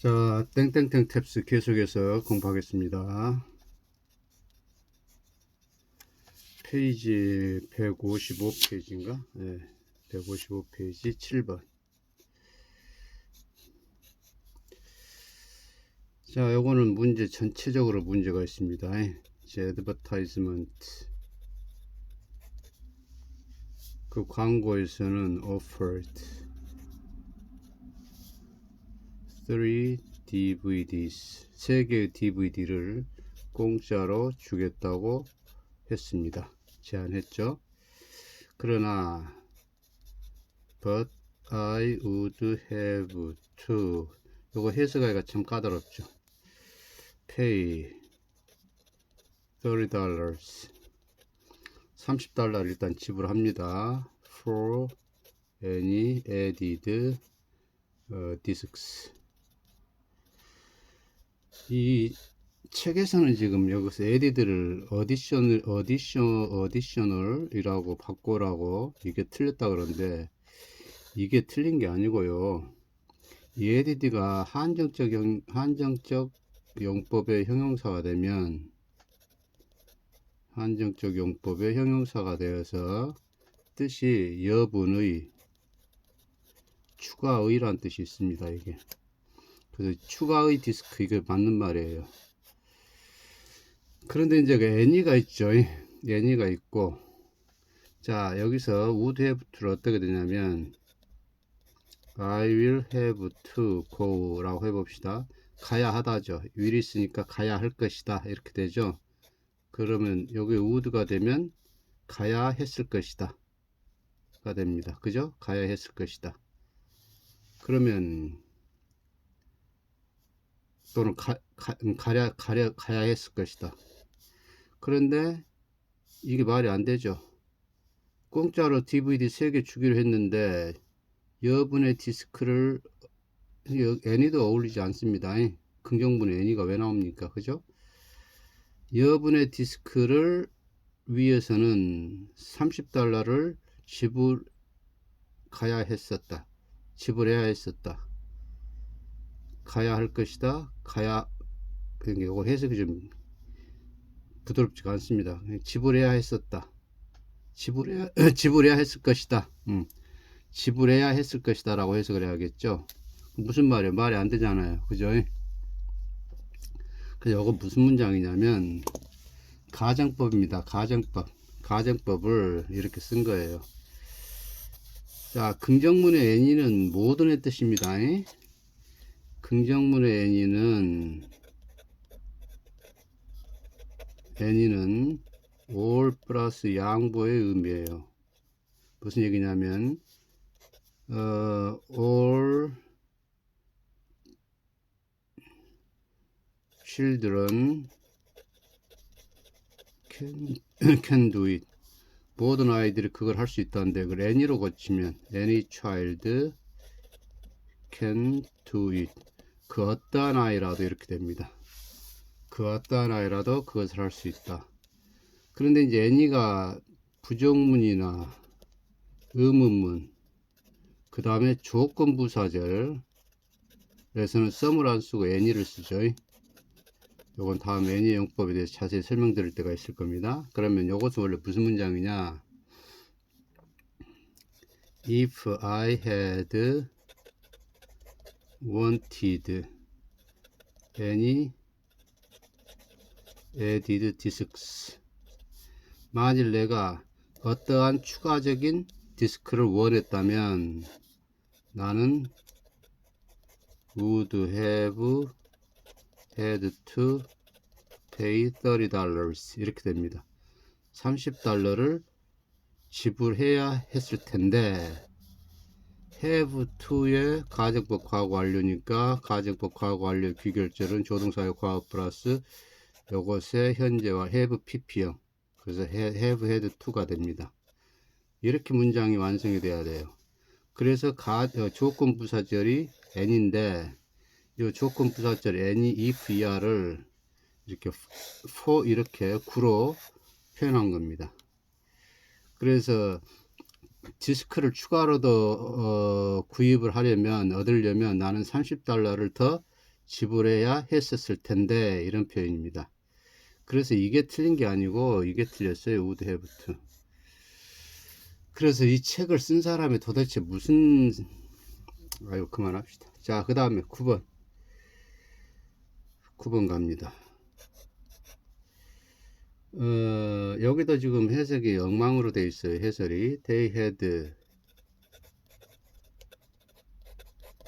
자, 땡땡땡 탭스 계속해서 공부하겠습니다. 페이지 155페이지인가? 네, 155페이지 7번. 자, 요거는 문제 전체적으로 문제가 있습니다. 제 advertisement. 그 광고에서는 offered 3 DVDs 세 개의 DVD를 공짜로 주겠다고 했습니다. 제안했죠. 그러나 but I would have to 요거 해석하기가 참 까다롭죠. pay 30 dollars 30달러를 일단 지불합니다. for any added 어, discs 이 책에서는 지금 여기서 에디드를 어디션을 어디션 어디셔널이라고 바꾸라고 이게 틀렸다 그러는데 이게 틀린 게 아니고요. 이 에디드가 한정적 형, 한정적 용법의 형용사가 되면 한정적 용법의 형용사가 되어서 뜻이 여분의 추가의란 뜻이 있습니다. 이게 그래서 추가의 디스크 이게 맞는 말이에요. 그런데 이제 그 애니가 있죠. 애니가 있고 자 여기서 would have to를 어떻게 되냐면 I will have to go 라고 해봅시다. 가야 하다죠. will 있으니까 가야 할 것이다. 이렇게 되죠. 그러면 여기 would가 되면 가야 했을 것이다. 가 됩니다. 그죠? 가야 했을 것이다. 그러면 또는 가, 가, 가야, 가야, 가야 했을 것이다. 그런데 이게 말이 안 되죠. 공짜로 DVD 3개 주기로 했는데 여분의 디스크를 애니도 어울리지 않습니다. 긍정분의 애니가 왜 나옵니까? 그죠? 여분의 디스크를 위해서는 30달러를 지불 가야 했었다. 지불해야 했었다. 가야 할 것이다. 가야 그러니까 이거 해석이 좀 부드럽지가 않습니다. 지불해야 했었다. 지불해야 지불해야 했을 것이다. 음. 지불해야 했을 것이다라고 해석을 해야겠죠. 무슨 말이에요? 말이 안 되잖아요. 그죠? 그래서 이거 무슨 문장이냐면 가정법입니다. 가정법. 가정법을 이렇게 쓴 거예요. 자, 긍정문의 애니는 모든의 뜻입니다. 긍정문의 애니는 애니는 all 플러스 양보의 의미예요. 무슨 얘기냐면 어, all children can, can do it. 모든 아이들이 그걸 할 수 있다는데 그걸 any로 고치면 any child do it. 그 어떠한 아이라도 이렇게 됩니다. 그 어떠한 아이라도 그것을 할 수 있다. 그런데 이제 any가 부정문이나 의문문, 그 다음에 조건 부사절에서는 썸을 안 쓰고 any를 쓰죠. 요건 다음 any 용법에 대해서 자세히 설명드릴 때가 있을 겁니다. 그러면 이것은 원래 무슨 문장이냐? If I had wanted any added disks 만일 내가 어떠한 추가적인 디스크를 원했다면 나는 would have had to pay 30 dollars 이렇게 됩니다. 30달러를 지불해야 했을 텐데 have to의 가정법 과거 완료니까 가정법 과거 완료 귀결절은 조동사의 과거 플러스 요것의 현재와 have pp형 그래서 have had to가 됩니다. 이렇게 문장이 완성이 돼야 돼요. 그래서 가, 어, 조건 부사절이 n인데 이 조건 부사절 n이 if er를 이렇게 for 이렇게 구로 표현한 겁니다. 그래서 디스크를 추가로 더 어, 구입을 하려면 얻으려면 나는 30달러를 더 지불해야 했었을 텐데 이런 표현입니다. 그래서 이게 틀린 게 아니고 이게 틀렸어요. have to. 그래서 이 책을 쓴 사람이 도대체 무슨 아유 그만합시다. 자, 그 다음에 9번. 9번 갑니다. 어, 여기도 지금 해석이 엉망으로 돼 있어요. 해설이. They had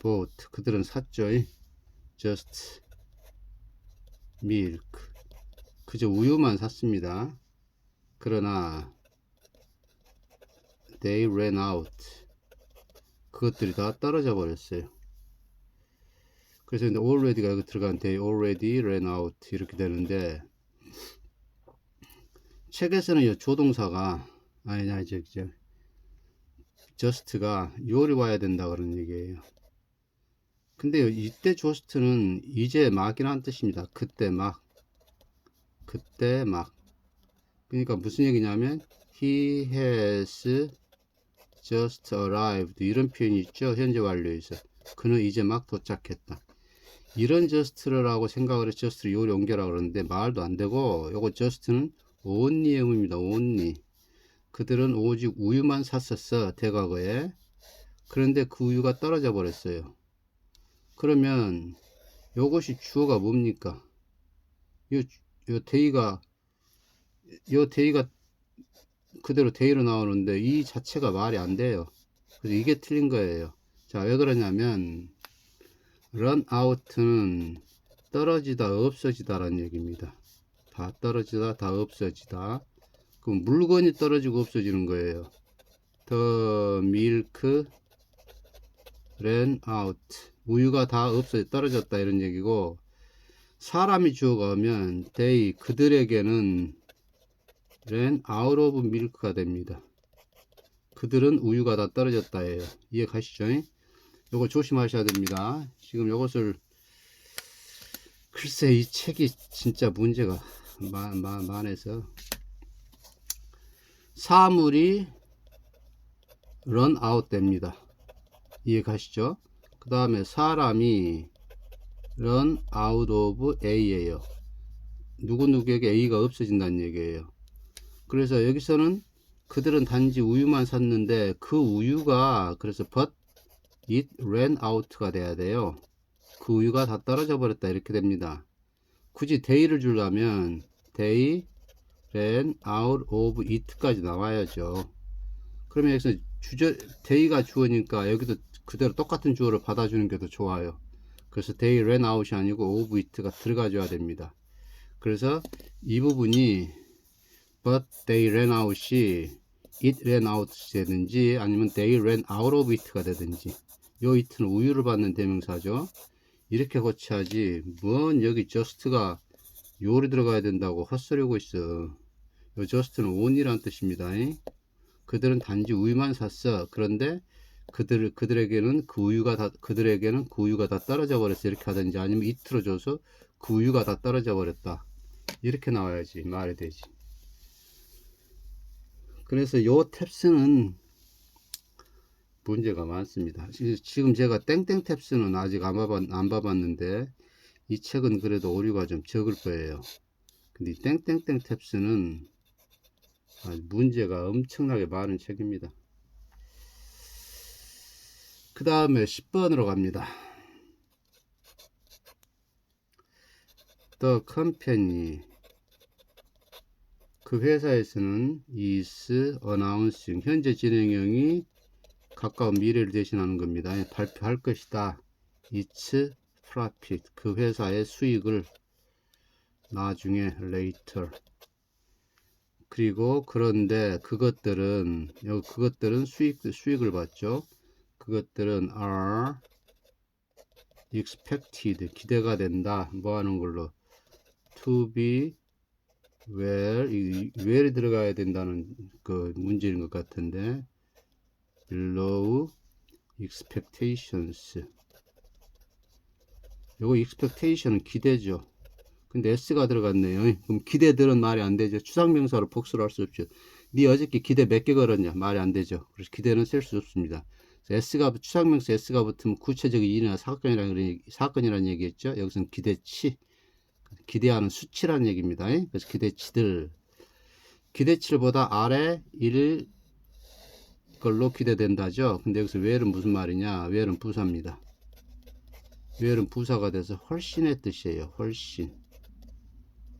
bought. 그들은 샀죠. Just milk. 그저 우유만 샀습니다. 그러나 they ran out. 그것들이 다 떨어져 버렸어요. 그래서 이제 already가 들어간 they already ran out 이렇게 되는데 책에서는 이 조동사가 아니 아니 저기 저 just가 요리 와야 된다 그런 얘기예요. 근데 이때 just는 이제 막이라는 뜻입니다. 그때 막 그때 막 그러니까 무슨 얘기냐면 he has just arrived 이런 표현이 있죠. 현재 완료에서 그는 이제 막 도착했다. 이런 just라고 생각을 해서 just를 요리 옮겨라 그러는데 말도 안 되고 요거 just는 only의 의미입니다. only. 그들은 오직 우유만 샀었어 대과거에. 그런데 그 우유가 떨어져 버렸어요. 그러면 요것이 주어가 뭡니까? 요, 요 데이가 요 데이가 그대로 데이로 나오는데 이 자체가 말이 안 돼요. 그래서 이게 틀린 거예요. 자, 왜 그러냐면 run out는 떨어지다 없어지다라는 얘기입니다. 다 떨어지다 다 없어지다. 그럼 물건이 떨어지고 없어지는 거예요. The milk ran out. 우유가 다 없어 떨어졌다 이런 얘기고 사람이 주어가 오면 they 그들에게는 ran out of milk가 됩니다. 그들은 우유가 다 떨어졌다예요. 이해 가시죠? 요거 조심하셔야 됩니다. 지금 요것을 글쎄 이 책이 진짜 문제가 많아서 사물이 run out 됩니다. 이해 가시죠? 그 다음에 사람이 run out of A예요. 누구누구에게 A가 없어진다는 얘기예요. 그래서 여기서는 그들은 단지 우유만 샀는데 그 우유가 그래서 but it ran out가 돼야 돼요. 그 우유가 다 떨어져 버렸다 이렇게 됩니다. 굳이 day를 주려면 they ran out of it까지 나와야죠. 그러면 여기서 주저 day가 주어니까 여기도 그대로 똑같은 주어를 받아주는 게 더 좋아요. 그래서 they ran out이 아니고 of it가 들어가줘야 됩니다. 그래서 이 부분이 but they ran out이 it ran out 되든지 아니면 they ran out of it가 되든지 요 it는 우유를 받는 대명사죠. 이렇게 고쳐야지 뭔 여기 just가 요리 들어가야 된다고 헛소리하고 있어. 요 just는 on이란 뜻입니다. 그들은 단지 우유만 샀어. 그런데 그들 그들에게는 그 우유가 다 그들에게는 그 우유가 다 떨어져 버렸어. 이렇게 하든지 아니면 it로 줘서 그 우유가 다 떨어져 버렸다. 이렇게 나와야지 말이 되지. 그래서 요 탭스는 문제가 많습니다. 지금 제가 땡땡 탭스는 아직 안, 봐봤, 안 봐봤는데 이 책은 그래도 오류가 좀 적을 거예요. 근데 이 땡땡땡 탭스는 문제가 엄청나게 많은 책입니다. 그 다음에 10번으로 갑니다. The company 그 회사에서는 is announcing 현재 진행형이 가까운 미래를 대신하는 겁니다. 발표할 것이다. It's profit 그 회사의 수익을 나중에 later 그리고 그런데 그것들은 그것들은 수익 수익을 받죠. 그것들은 are expected 기대가 된다. 뭐 하는 걸로 to be where 이 where이 들어가야 된다는 그 문제인 것 같은데 below expectations 요거 expectation은 기대죠. 근데 s가 들어갔네요. 그럼 기대들은 말이 안 되죠. 추상명사로 복수를 할 수 없죠. 네 어저께 기대 몇 개 걸었냐? 말이 안 되죠. 그래서 기대는 쓸 수 없습니다. S가 추상명사 S가 붙으면 구체적인 일이나 사건이라는 사건이라는 얘기겠죠. 여기서는 기대치, 기대하는 수치라는 얘기입니다. 그래서 기대치들, 기대치를 보다 아래 일 걸로 기대된다죠. 근데 여기서 where는 무슨 말이냐? where는 부사입니다. where는 부사가 돼서 훨씬의 뜻이에요. 훨씬,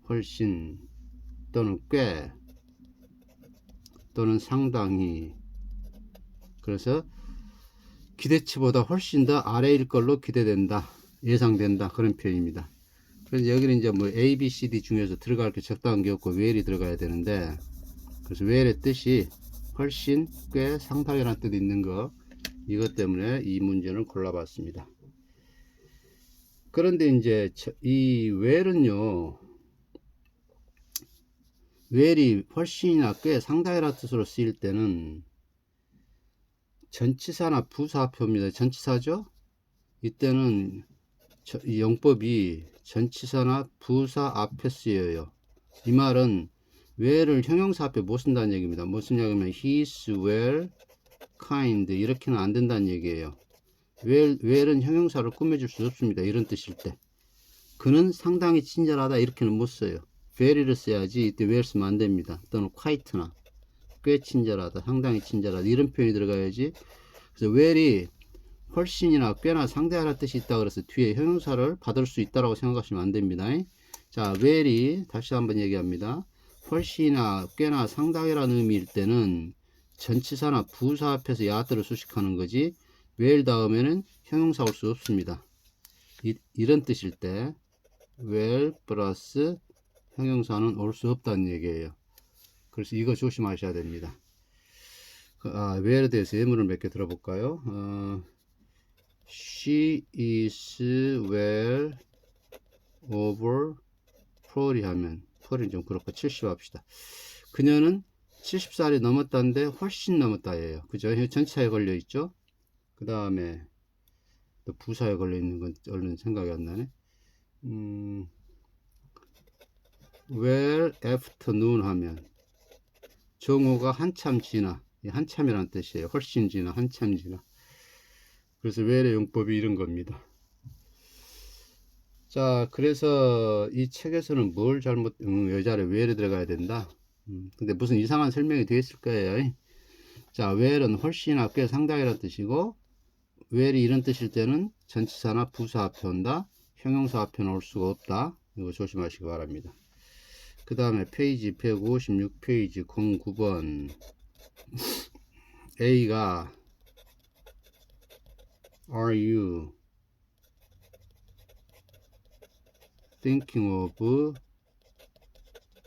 훨씬 또는 꽤 또는 상당히 그래서 기대치보다 훨씬 더 아래일 걸로 기대된다 예상된다 그런 표현입니다 그래서 여기는 이제 뭐 A, B, C, D 중에서 들어갈 게 적당한 게 없고 where이 들어가야 되는데 그래서 where의 뜻이 훨씬 꽤 상당이라는 뜻이 있는 거 이것 때문에 이 문제를 골라봤습니다 그런데 이제 저- 이 where는요 where이 훨씬이나 꽤 상당이라는 뜻으로 쓰일 때는 전치사나 부사표입니다. 전치사죠? 이때는 저- 이 용법이 전치사나 부사 앞에 쓰여요. 이 말은 where를 형용사 앞에 못 쓴다는 얘기입니다. 무슨 얘기냐면 he's well, kind 이렇게는 안 된다는 얘기예요. well, well은 형용사를 꾸며줄 수 없습니다. 이런 뜻일 때. 그는 상당히 친절하다 이렇게는 못 써요. very를 써야지 이때 well 쓰면 안 됩니다. 또는 quite나 꽤 친절하다, 상당히 친절하다 이런 표현이 들어가야지. 그래서 well이 훨씬이나 꽤나 상대하라 뜻이 있다 그래서 뒤에 형용사를 받을 수 있다라고 생각하시면 안 됩니다. 자, well이 다시 한번 얘기합니다. 훨씬이나 꽤나 상당히라는 의미일 때는 전치사나 부사 앞에서 야들을 수식하는 거지 well 다음에는 형용사 올 수 없습니다. 이, 이런 뜻일 때 well 플러스 형용사는 올 수 없다는 얘기예요. 그래서 이거 조심하셔야 됩니다. 그, 아, where에 대해서 예문을 몇 개 들어볼까요? 어, she is well over 40 하면 40은 좀 그렇고 70 합시다. 그녀는 70살이 넘었다는데 훨씬 넘었다예요. 그죠? 전치사에 걸려 있죠? 그 다음에 또 부사에 걸려 있는 건 얼른 생각이 안 나네. 음, well afternoon 하면 정오가 한참 지나 이 한참이라는 뜻이에요. 훨씬 지나 한참 지나 그래서 well의 용법이 이런 겁니다. 자 그래서 이 책에서는 뭘 잘못 음, 여자를 well에 들어가야 된다. 음, 근데 무슨 이상한 설명이 되어 있을 거예요. 자 well은 훨씬이나 꽤 상당이라는 뜻이고 well이 이런 뜻일 때는 전치사나 부사 앞에 온다. 형용사 앞에 올 수가 없다. 이거 조심하시기 바랍니다. 그 다음에 페이지 156페이지 09번 A가 Are you thinking of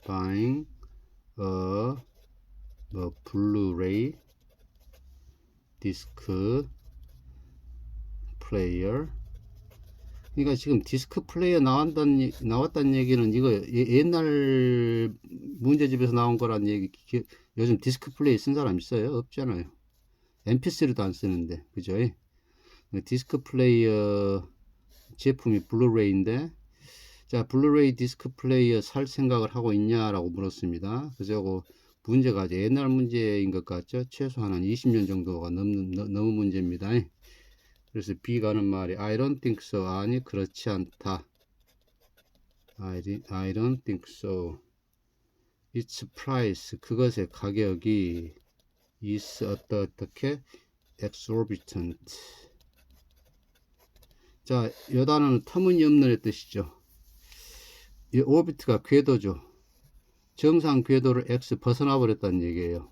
buying a, a Blu-ray disc player? 그러니까 지금 디스크 플레이어 나왔다는, 얘- 나왔다는 얘기는 이거 예- 옛날 문제집에서 나온 거란 얘기, 기- 요즘 디스크 플레이 쓴 사람 있어요? 없잖아요. mp3도 안 쓰는데, 그죠? 디스크 플레이어 제품이 블루레이인데, 자, 블루레이 디스크 플레이어 살 생각을 하고 있냐라고 물었습니다. 그래서 이거 문제가 이제 옛날 문제인 것 같죠? 최소한 한 20년 정도가 넘는, 넘- 넘은 문제입니다. 그래서 B가 하는 말이 I don't think so. 아니 그렇지 않다. I, I don't think so. Its price 그것의 가격이 is 어떠 어떻게 exorbitant. 자, 이 단어는 터무니없는 뜻이죠. 이 오비트가 궤도죠. 정상 궤도를 x 벗어나 버렸다는 얘기예요.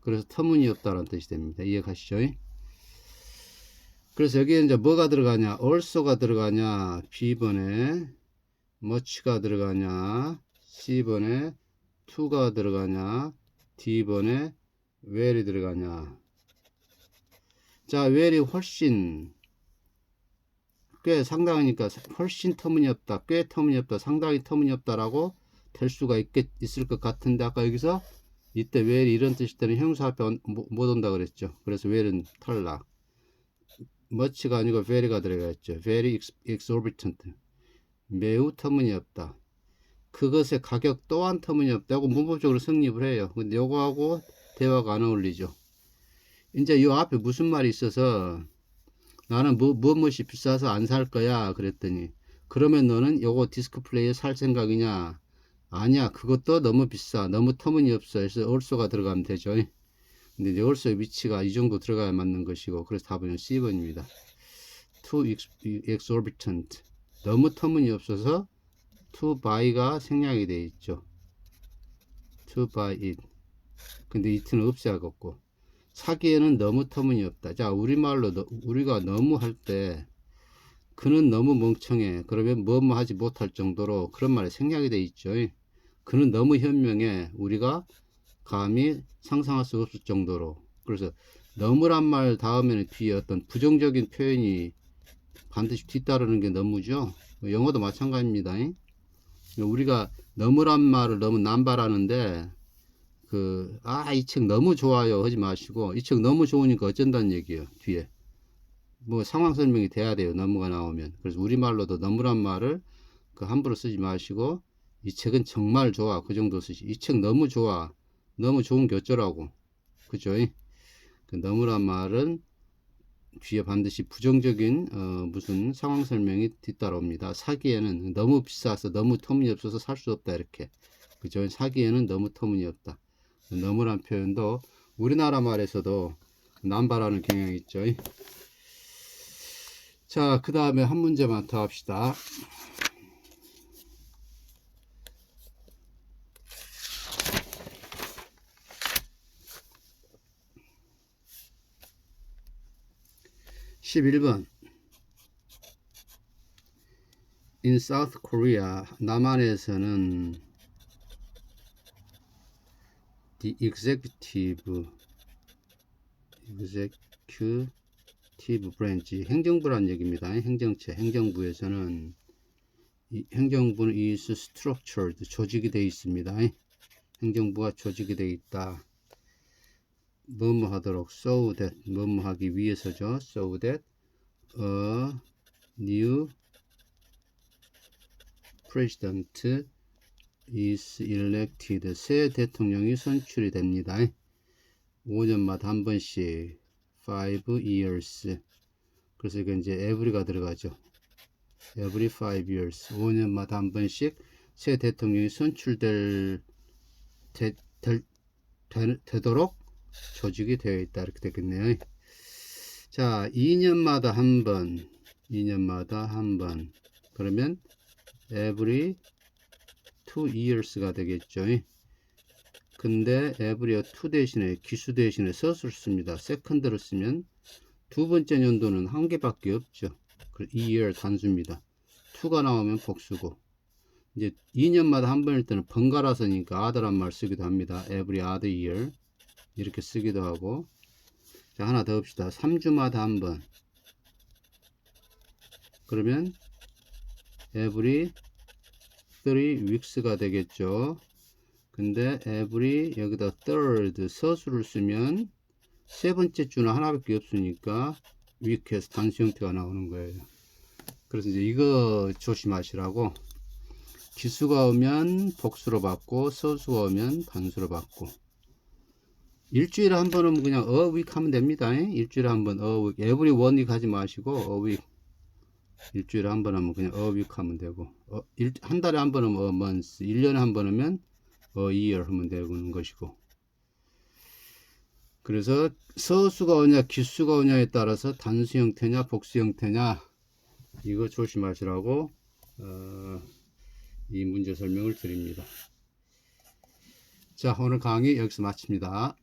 그래서 터무니없다는 뜻이 됩니다. 이해가시죠? 그래서 여기에 이제 뭐가 들어가냐? also가 들어가냐? B번에 much가 들어가냐? C번에 to가 들어가냐? D번에 where이 들어가냐? 자, where이 훨씬 꽤 상당하니까 훨씬 터무니없다, 꽤 터무니없다, 상당히 터무니없다라고 될 수가 있겠, 있을 것 같은데 아까 여기서 이때 where이 이런 뜻일 때는 형사 앞에 온- 못, 못 온다 그랬죠. 그래서 where는 탈락. much가 아니고 very가 들어가 있죠. very ex- exorbitant. 매우 터무니없다. 그것의 가격 또한 터무니없다고 문법적으로 성립을 해요. 근데 요거하고 대화가 안 어울리죠. 이제 요 앞에 무슨 말이 있어서 나는 뭐, 뭐, 무엇이 비싸서 안 살 거야. 그랬더니 그러면 너는 요거 디스크 플레이어 살 생각이냐? 아니야. 그것도 너무 비싸. 너무 터무니없어. 그래서 also 가 들어가면 되죠. 근데 이제 also의 위치가 이 정도 들어가야 맞는 것이고 그래서 답은 C번입니다. too ex- exorbitant. 너무 터무니없어서 to buy가 생략이 돼 있죠. to buy it. 근데 it는 없애야 겠고 사기에는 너무 터무니없다. 자, 우리말로 너- 우리가 너무 할 때 그는 너무 멍청해. 그러면 뭐뭐 하지 못할 정도로 그런 말에 생략이 돼 있죠. 그는 너무 현명해. 우리가 감히 상상할 수 없을 정도로. 그래서 너무란 말 다음에는 뒤에 어떤 부정적인 표현이 반드시 뒤따르는 게 너무죠. 영어도 마찬가지입니다. 우리가 너무란 말을 너무 남발하는데 그, 아, 이 책 너무 좋아요. 하지 마시고, 이 책 너무 좋으니까 어쩐다는 얘기예요. 뒤에. 뭐 상황 설명이 돼야 돼요. 너무가 나오면. 그래서 우리말로도 너무란 말을 그 함부로 쓰지 마시고, 이 책은 정말 좋아. 그 정도 쓰시. 이 책 너무 좋아. 너무 좋은 게 어쩌라고. 그죠? 그 너무란 말은 뒤에 반드시 부정적인 어, 무슨 상황 설명이 뒤따라옵니다. 사기에는 너무 비싸서 너무 터무니없어서 살 수 없다 이렇게. 그죠? 사기에는 너무 터무니없다. 너무란 표현도 우리나라 말에서도 남발하는 경향이 있죠. 자, 그 다음에 한 문제만 더 합시다. (11번) In South Korea, 남한에서는 the executive executive branch 행정부란 얘기입니다. 행정체 행정부에서는 이 행정부는 is structured 조직이 되어 있습니다. 행정부가 조직이 되어 있다. 뭐뭐 하도록 so that 뭐뭐 하기 위해서죠. so that a new president is elected. 새 대통령이 선출이 됩니다. 5년마다 한 번씩 5 years. 그래서 이게 이제 every가 들어가죠. every 5 years. 5년마다 한 번씩 새 대통령이 선출될 되, 될, 되, 되도록 조직이 되어 있다. 이렇게 되겠네요. 자, 2년마다 한 번. 2년마다 한 번. 그러면 every two years가 되겠죠. 근데 every two 대신에 기수 대신에 서술 씁니다. second를 쓰면 두 번째 연도는 한 개밖에 없죠. 그 year 단수입니다. two가 나오면 복수고 이제 2년마다 한 번일 때는 번갈아서니까 other란 말 쓰기도 합니다. every other year 이렇게 쓰기도 하고 자 하나 더 봅시다. 3주마다 한 번 그러면 every 3 weeks가 되겠죠. 근데 every 여기다 third 서술을 쓰면 세 번째 주는 하나밖에 없으니까 week에서 단수 형태가 나오는 거예요. 그래서 이제 이거 조심하시라고 기수가 오면 복수로 받고 서수가 오면 단수로 받고 일주일에 한 번은 그냥 a week 하면 됩니다. 일주일에 한 번 a week every one week 하지 마시고 a week 일주일에 한 번 하면 그냥 week 하면 되고 어, 일, 한 달에 한 번 하면 a month 1년에 한 번 하면 a year 하면 되는 것이고. 그래서 서수가 오냐 기수가 오냐에 따라서 단수 형태냐 복수 형태냐 이거 조심하시라고 어, 이 문제 설명을 드립니다. 자 오늘 강의 여기서 마칩니다